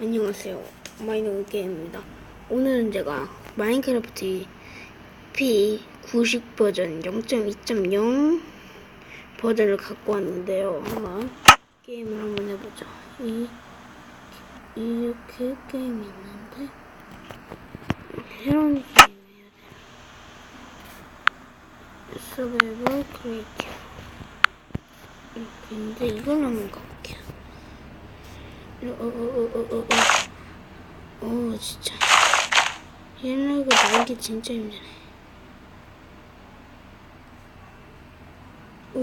안녕하세요. 마이너 게임입니다. 오늘은 제가 마인크래프트 P90 버전 0.2.0 버전을 갖고 왔는데요. 한번 게임을 한번 해보죠. 이 이렇게 게임이 있는데 새로운 게임 해야 돼. 서바이벌 이렇게 있는데 이걸 한번 가볼게요. 어어어어어어 어 진짜 옛날과 다르게 진짜 힘드네 오.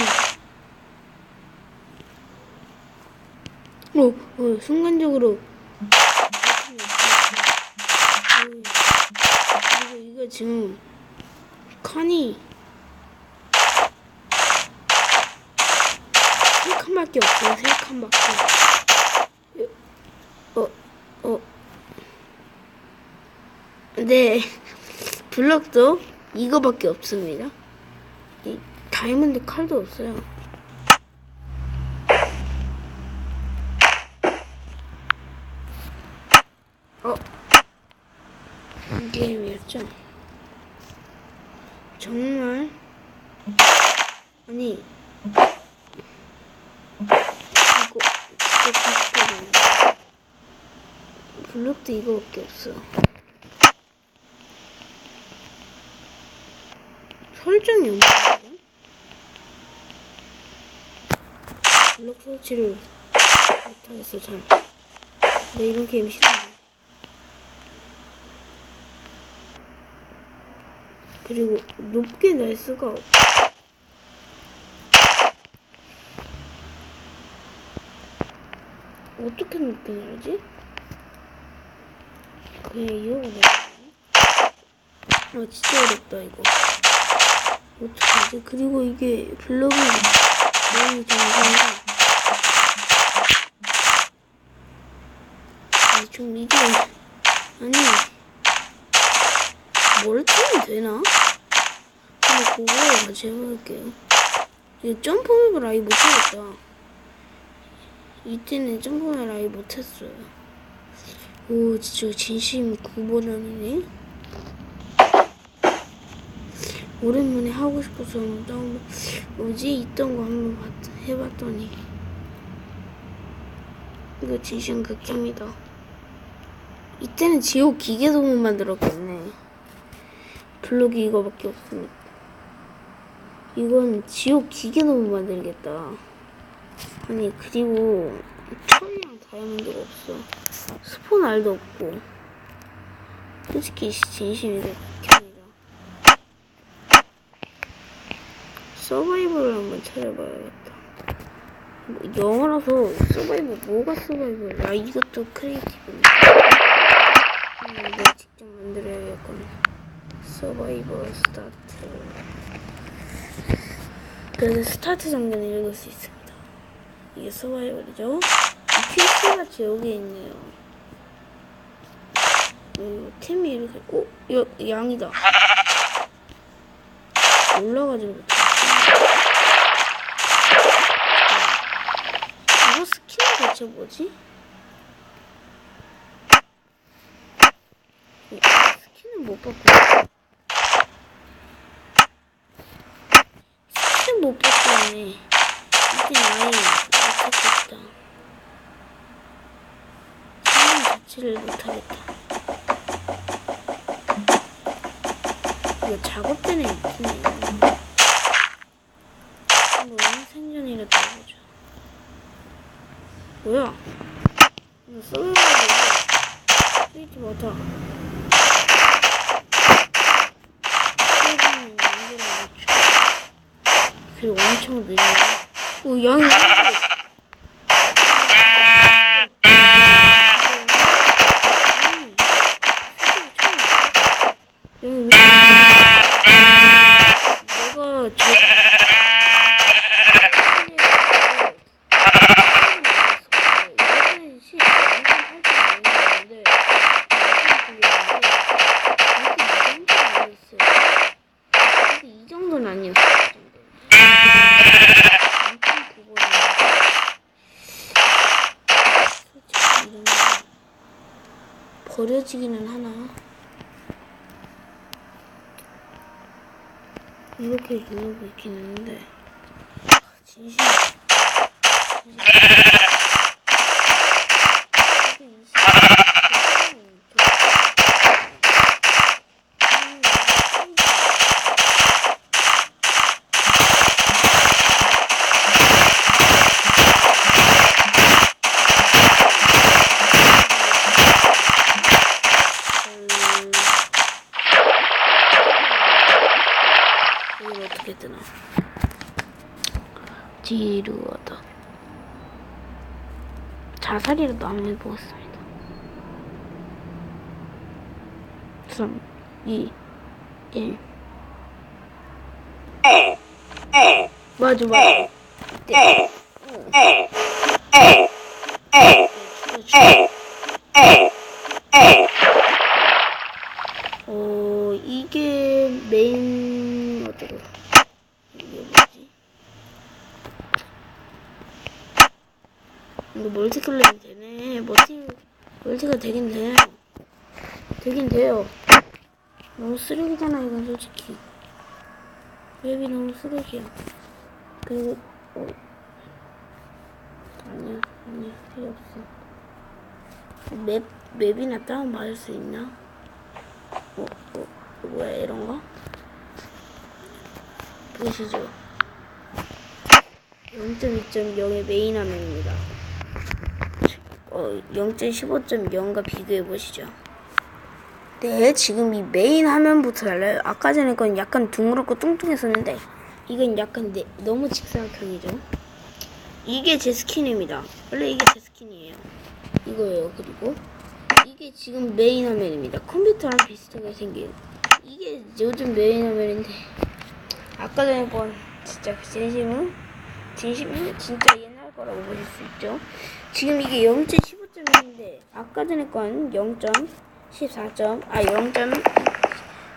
오, 오 순간적으로 오, 이거 이거 지금 칸이 세 칸밖에 없어요 세 칸밖에 어, 어. 네. 블럭도 이거밖에 없습니다. 이 다이아몬드 칼도 없어요. 어. 이 게임이었죠? 정말 아니 이거 진짜 비슷하네. 블록도 이거밖에 없어. 설정이 없네. 블록 설치를 못하겠어, 잘. 나 이런 게임 싫어해. 그리고 높게 날 수가 없. 어떻게 높게 날지? 이러고 내가 아 진짜 어렵다 이거. 어떡하지? 그리고 이게 블럭이 너무 정상이라 아니 좀 이게 아니 뭘 치면 되나? 근데 그거 같이 해볼게요. 이 점프맵을 아예 못하겠다. 이때는 점프맵을 아예 못했어요 오, 진짜 진심 구보단이네. 오랜만에 하고 싶어서 너무 뭐지 있던 거 한번 봤, 해봤더니 이거 진심 극혐이다. 이때는 지옥 기계도 못 만들었겠네. 블록이 이거밖에 없으니까. 이건 지옥 기계도 못 만들겠다. 아니 그리고 철이랑 다이아몬드가 없어. 스폰 알도 없고. 솔직히 진심이다 극혐이다 서바이벌을 한번 찾아봐야겠다. 뭐 영어라서 서바이벌 뭐가 서바이벌 아 이것도 크리에이티브네. 음, 이거 직접 만들어야겠구나 서바이벌 스타트. 그래서 스타트 장면을 읽을 수 있습니다. 이게 서바이벌이죠 퀴즈가 여기 있네요. 음, 템이 이렇게, 오, 여, 양이다. 올라가지 못해. 이거 스킨은 대체 뭐지? 이 스킨은 못 봤고. 스킨 못 봤다네. 아예 못했겠다. 자체를 못하겠다. 이거 작업 때는 있긴 해요. 한번 생존이라도 해보자. 뭐야? 이거 썰어야 돼. 쓰이지 못하. 그리고 엄청 느려. 오, 양이 응. 내가 저 버려지기는 하나. 이렇게 보내고 있긴 했는데. 진심. 이걸 어떻게 뜨나? 지루하다. 자살이라도 한번 해보겠습니다. 3, 2, 1. 맞아, 맞아. 네. 어, 이게 메인 어쩌고. 이게 뭐지? 이거 멀티클레임 되네. 멀티, 멀티가 되긴 돼. 되긴 돼요. 너무 쓰레기잖아, 이건 솔직히. 웹이 너무 쓰레기야. 그리고, 어. 아니야, 아니야, 필요 없어. 맵, 맵이나 다운받을 수 있나? 어, 어, 뭐야, 이런 거? 보시죠. 0.2.0의 메인 화면입니다. 어, 0.15.0과 비교해 보시죠. 네, 지금 이 메인 화면부터 달라요. 아까 전에 건 약간 둥그렇고 뚱뚱했었는데, 이건 약간 네, 너무 직사각형이죠. 이게 제 스킨입니다. 원래 이게 제 스킨이에요. 이거예요. 그리고 이게 지금 메인 화면입니다. 컴퓨터랑 비슷하게 생긴. 이게 요즘 메인 화면인데, 아까 전에 본 진짜 그 진심은 진심은 진짜 옛날 거라고 보실 수 있죠. 지금 이게 0.15.1인데 아까 전에 건 0.14점 아 0.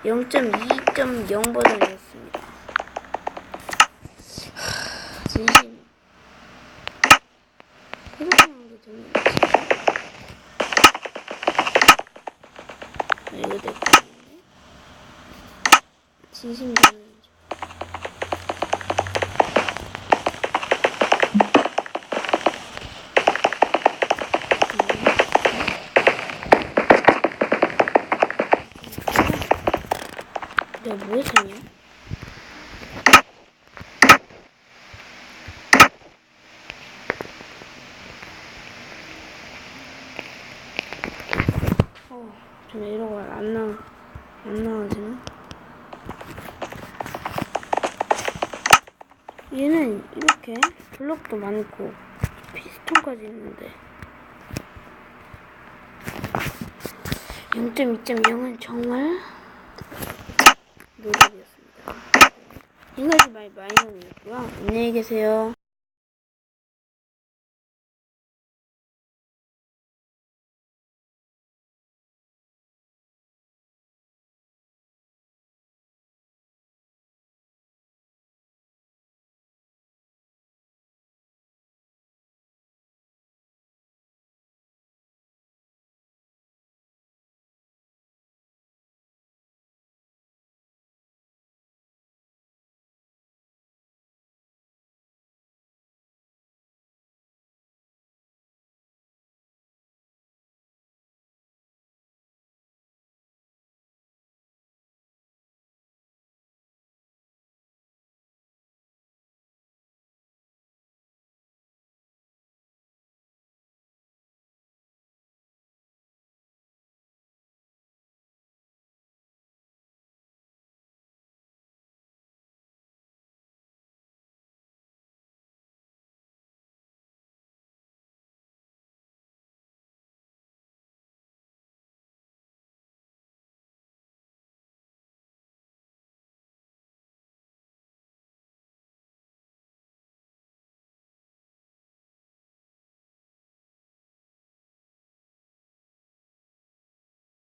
0.2.0 버전이었습니다. 하, 진심. 아, 이거 내 거인데. 진심 저는 내가 뭐 했었냐? 어, 좀 이러고 안 나, 안 나와지나? 얘는 이렇게 블록도 많고 피스톤까지 있는데 0.2.0은 정말 노력이었습니다. 지금까지 많이 많이 넘었고요. 안녕히 계세요.